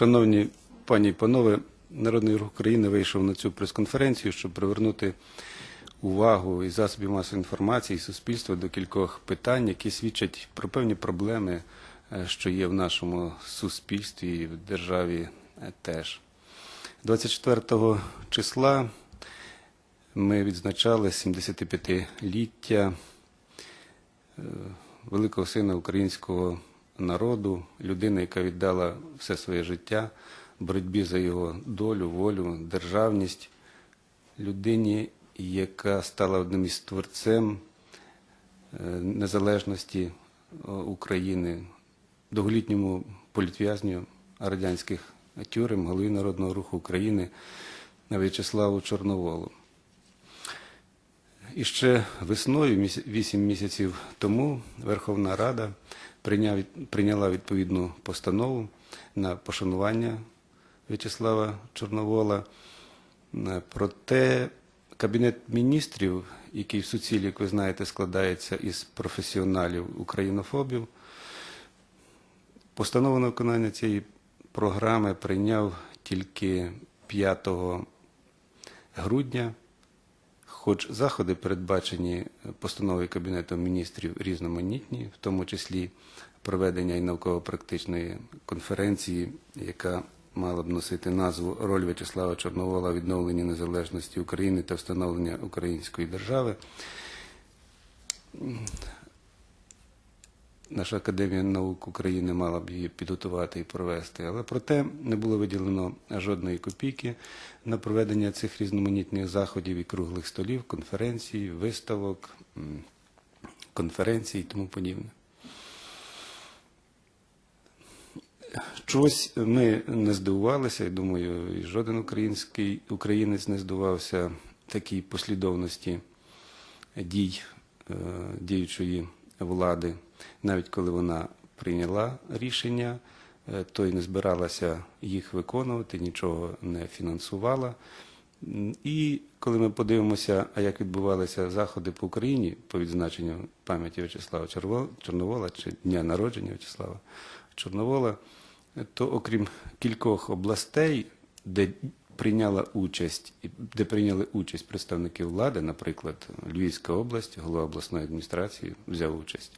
Шановні пані і панове, Народний рух України вийшов на цю прес-конференцію, щоб привернути увагу і засобів масової інформації, і суспільства до кількох питань, які свідчать про певні проблеми, е, що є в нашому суспільстві і в державі е, теж. 24 числа ми відзначали 75-ліття е, великого сина українського народу, людини, яка віддала все своє життя боротьбі за його долю, волю, державність, людині, яка стала одним із творцем е, незалежності е, України, довголітньому політв'язню радянських тюрем, голові Народного руху України В'ячеславу Чорноволу. І ще весною, вісім місяців тому, Верховна Рада прийняла відповідну постанову на пошанування В'ячеслава Чорновола. Е, Проте Кабінет міністрів, який в суцілі, як ви знаєте, складається із професіоналів українофобів, постанову на виконання цієї програми прийняв тільки 5 грудня. Хоч заходи, передбачені постановою Кабінету міністрів, різноманітні, в тому числі проведення і науково-практичної конференції, яка мала б носити назву Роль В'ячеслава Чорновола відновлення незалежності України та встановлення української держави. Наша Академія наук України мала б її підготувати і провести, але проте не було виділено жодної копійки на проведення цих різноманітних заходів і круглих столів, конференцій, виставок, конференцій і тому подібне. Чогось ми не здивувалися, я думаю, і жоден український українець не здивувався такій послідовності дій е, діючої влади, навіть коли вона прийняла рішення, е, то й не збиралася їх виконувати, нічого не фінансувала. І коли ми подивимося, а як відбувалися заходи по Україні по відзначенню пам'яті В'ячеслава Чорновола чи дня народження В'ячеслава Чорновола, то окрім кількох областей, де прийняла участь, де прийняли участь представники влади, наприклад, Львівська область, голова обласної адміністрації взяв участь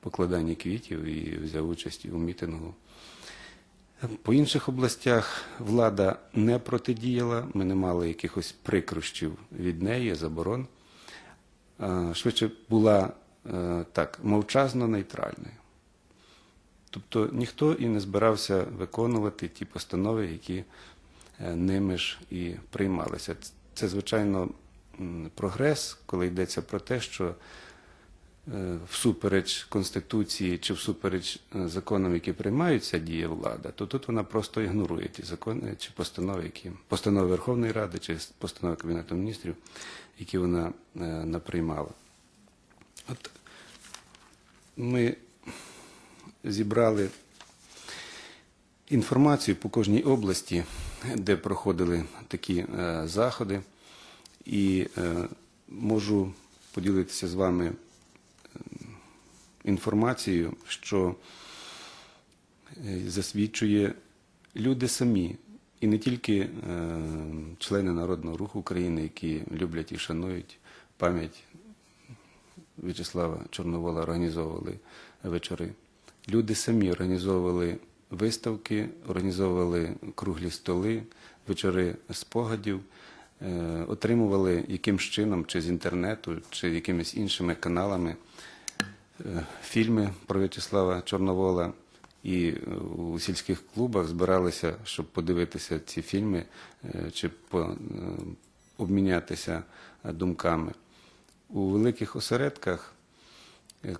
в покладанні квітів і взяв участь у мітингу. По інших областях влада не протидіяла, ми не мали якихось прикрощів від неї, заборон. Швидше була е, так мовчазно нейтральною. Тобто ніхто і не збирався виконувати ті постанови, які ними ж і приймалися. Це, звичайно, прогрес, коли йдеться про те, що е, всупереч Конституції чи всупереч е, законам, які приймаються діє влада, то тут вона просто ігнорує ті закони чи постанови, які постанови Верховної Ради чи постанови Кабінету міністрів, які вона е, наприймала. От ми зібрали інформацію по кожній області, де проходили такі е, заходи, і е, можу поділитися з вами е, інформацією, що засвідчує люди самі, і не тільки члени Народного руху України, які люблять і шанують пам'ять В'ячеслава Чорновола, організовували вечори. Люди самі організовували виставки, організовували круглі столи, вечори спогадів, е, отримували якимсь чином, чи з інтернету, чи якимись іншими каналами е, фільми про В'ячеслава Чорновола. І е, у сільських клубах збиралися, щоб подивитися ці фільми чи обмінятися думками. У великих осередках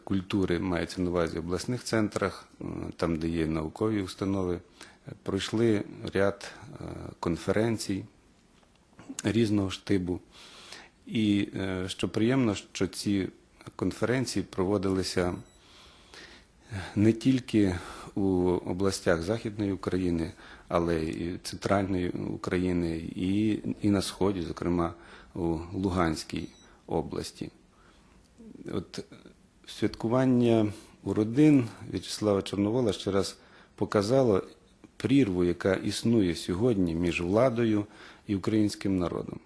культури мається на увазі обласних центрах, е, там, де є наукові установи, е, пройшли ряд е, конференцій різного штибу. І е, що приємно, що ці конференції проводилися не тільки у областях Західної України, але і Центральної України, і, і на Сході, зокрема у Луганській області. От святкування у родин В'ячеслава Чорновола ще раз показало прірву, яка існує сьогодні між владою і українським народом.